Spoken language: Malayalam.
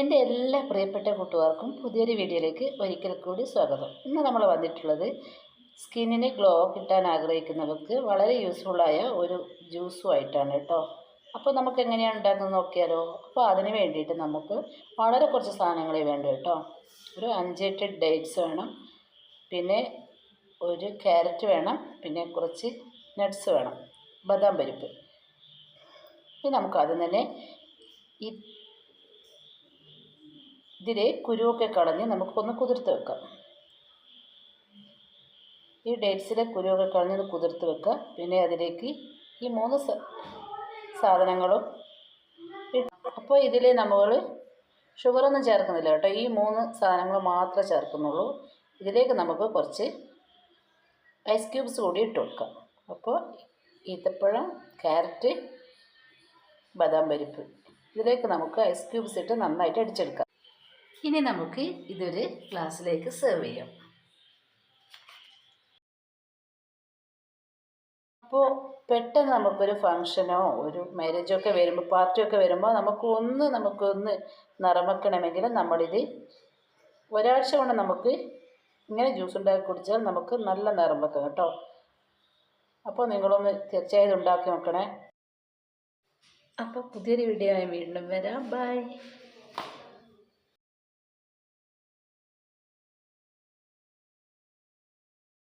എന്റെ എല്ലാ പ്രിയപ്പെട്ട കൂട്ടുകാർക്കും പുതിയൊരു വീഡിയോയിലേക്ക് ഒരിക്കൽ കൂടി സ്വാഗതം. ഇന്ന് നമ്മൾ വന്നിട്ടുള്ളത് സ്കിന്നിന് ഗ്ലോ കിട്ടാൻ ആഗ്രഹിക്കുന്നവർക്ക് വളരെ യൂസ്ഫുള്ളായ ഒരു ജ്യൂസുമായിട്ടാണ് കേട്ടോ. അപ്പോൾ നമുക്ക് എങ്ങനെയാണ് ഉണ്ടാക്കുന്നത് നോക്കിയാലോ? അപ്പോൾ അതിന് വേണ്ടിയിട്ട് നമുക്ക് വളരെ കുറച്ച് സാധനങ്ങളേ വേണ്ടു കേട്ടോ. ഒരു അഞ്ചെട്ട് ഡേറ്റ്സ് വേണം. പിന്നെ ഒരു ക്യാരറ്റ് വേണം. പിന്നെ കുറച്ച് നട്ട്സ് വേണം. ബദാം പരിപ്പ്. ഇനി നമുക്ക് ആദ്യം തന്നെ ഈ ഇതിലെ കുരുവൊക്കെ കളഞ്ഞ് നമുക്കൊന്ന് കുതിർത്ത് വെക്കാം. ഈ ഡേറ്റ്സിലെ കുരുവൊക്കെ കളഞ്ഞ് ഒന്ന് കുതിർത്ത് വെക്കുക. പിന്നെ അതിലേക്ക് ഈ മൂന്ന് സാധനങ്ങളും അപ്പോൾ ഇതിൽ നമ്മൾ ഷുഗറൊന്നും ചേർക്കുന്നില്ല കേട്ടോ. ഈ മൂന്ന് സാധനങ്ങൾ മാത്രമേ ചേർക്കുന്നുള്ളൂ. ഇതിലേക്ക് നമുക്ക് കുറച്ച് ഐസ് ക്യൂബ്സ് കൂടി ഇട്ട് കൊടുക്കാം. അപ്പോൾ ഈത്തപ്പഴം ക്യാരറ്റ് ബദാം പരിപ്പ് ഇതിലേക്ക് നമുക്ക് ഐസ് ക്യൂബ്സ് ഇട്ട് നന്നായിട്ട് അടിച്ചെടുക്കാം. ഇനി നമുക്ക് ഇതൊരു ഗ്ലാസ്സിലേക്ക് സെർവ് ചെയ്യാം. അപ്പോൾ പെട്ടെന്ന് നമുക്കൊരു ഫങ്ഷനോ ഒരു മാരേജോ ഒക്കെ വരുമ്പോൾ പാർട്ടിയൊക്കെ വരുമ്പോൾ നമുക്ക് ഒന്ന് നമുക്കൊന്ന് നിറമക്കണമെങ്കിൽ നമ്മളിത് ഒരാഴ്ച കൊണ്ട് നമുക്ക് ഇങ്ങനെ ജ്യൂസ് ഉണ്ടാക്കി കുടിച്ചാൽ നമുക്ക് നല്ല നിറം വെക്കാം കേട്ടോ. അപ്പോൾ നിങ്ങളൊന്ന് തീർച്ചയായും ഉണ്ടാക്കി നോക്കണേ. അപ്പോൾ പുതിയൊരു വീഡിയോ ആയി വീണ്ടും വരാം. ബൈ